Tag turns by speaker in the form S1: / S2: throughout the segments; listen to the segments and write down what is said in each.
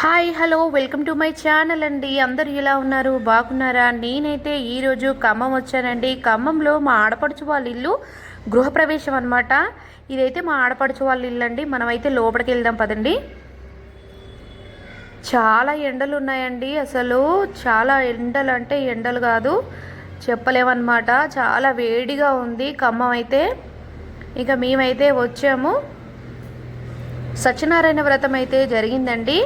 S1: Hi hello welcome to my channel అండి. అందరు ఎలా ఉన్నారు? బాగున్నారా? నేనైతే ఈరోజు ఖమ్మం వచ్చానండి. ఖమ్మంలో మా ఆడపడుచు వాళ్ళ ఇల్లు గృహప్రవేశం అనమాట ఇదైతే మా ఆడపడుచు వాళ్ళ ఇల్లు అండి. మనమైతే లోపలికి వెళ్దాం పదండి. చాలా ఎండలు ఉన్నాయండి. అసలు చాలా ఎండలు అంటే ఎండలు కాదు చెప్పలేమన్నమాట. చాలా వేడిగా ఉంది ఖమ్మం అయితే. ఇక మేమైతే వచ్చాము. సత్యనారాయణ వ్రతం అయితే జరిగిందండి.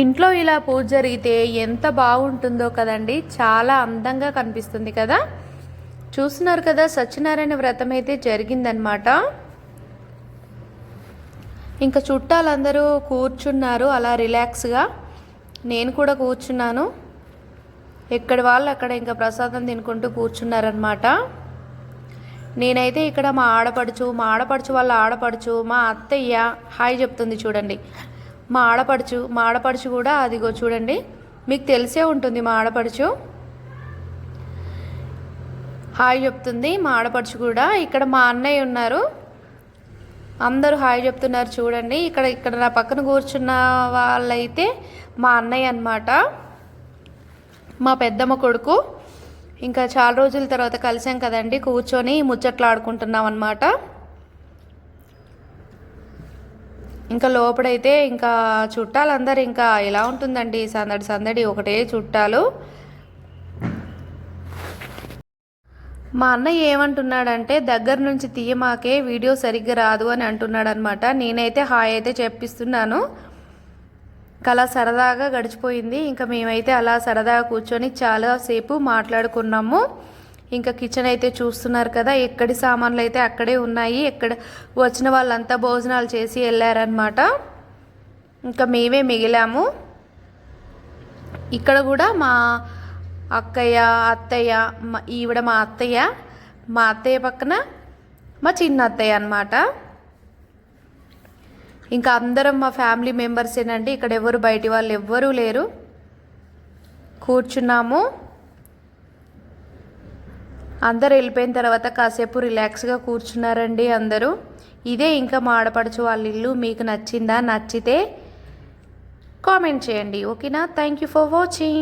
S1: ఇంట్లో ఇలా పూజ జరిగితే ఎంత బాగుంటుందో కదండి. చాలా అందంగా కనిపిస్తుంది కదా. చూస్తున్నారు కదా సత్యనారాయణ వ్రతం అయితే జరిగిందనమాట ఇంకా చుట్టాలందరూ కూర్చున్నారు అలా రిలాక్స్గా. నేను కూడా కూర్చున్నాను. ఎక్కడి వాళ్ళు అక్కడ ఇంకా ప్రసాదం తినుకుంటూ కూర్చున్నారనమాట నేనైతే ఇక్కడ మా ఆడపడుచు మా ఆడపడుచు వాళ్ళ ఆడపడుచు మా అత్తయ్య హాయ్ చెప్తుంది చూడండి. మా ఆడపడుచు మా ఆడపడుచు కూడా అదిగో చూడండి. మీకు తెలిసే ఉంటుంది మా ఆడపడుచు హాయ్ చెప్తుంది మా ఆడపడుచు కూడా. ఇక్కడ మా అన్నయ్య ఉన్నారు. అందరూ హాయ్ చెప్తున్నారు చూడండి. ఇక్కడ ఇక్కడ నా పక్కన కూర్చున్న వాళ్ళైతే మా అన్నయ్య అనమాట మా పెద్దమ్మ కొడుకు. ఇంకా చాలా రోజుల తర్వాత కలిసాం కదండి కూర్చొని ముచ్చట్లు ఆడుకుంటున్నాం అనమాట ఇంకా లోపడైతే ఇంకా చుట్టాలందరూ ఇంకా ఎలా ఉంటుందండి? సందడి సందడి ఒకటే చుట్టాలు. మా అన్నయ్య ఏమంటున్నాడంటే దగ్గర నుంచి తీయమాకే వీడియో సరిగ్గా రాదు అని అంటున్నాడనమాట నేనైతే హాయ్ అయితే చెప్పిస్తున్నాను. అలా సరదాగా గడిచిపోయింది. ఇంకా మేమైతే అలా సరదాగా కూర్చొని చాలాసేపు మాట్లాడుకున్నాము. ఇంకా కిచెన్ అయితే చూస్తున్నారు కదా ఎక్కడి సామాన్లు అయితే అక్కడే ఉన్నాయి ఎక్కడ వచ్చిన వాళ్ళంతా భోజనాలు చేసి వెళ్ళారనమాట ఇంకా మేమే మిగిలాము. ఇక్కడ కూడా మా అక్కయ్య అత్తయ్య ఈవిడ మా అత్తయ్య మా అత్తయ్య పక్కన మా చిన్న అత్తయ్య అనమాట ఇంకా అందరం మా ఫ్యామిలీ మెంబర్స్ ఇక్కడ ఎవరు బయటి వాళ్ళు ఎవ్వరూ లేరు. కూర్చున్నాము. అందరు వెళ్ళిపోయిన తర్వాత కాసేపు రిలాక్స్గా కూర్చున్నారండి అందరూ. ఇదే ఇంకా మా ఆడపడుచు వాళ్ళ ఇల్లు. మీకు నచ్చిందా? నచ్చితే కామెంట్ చేయండి. ఓకేనా? Thank you for watching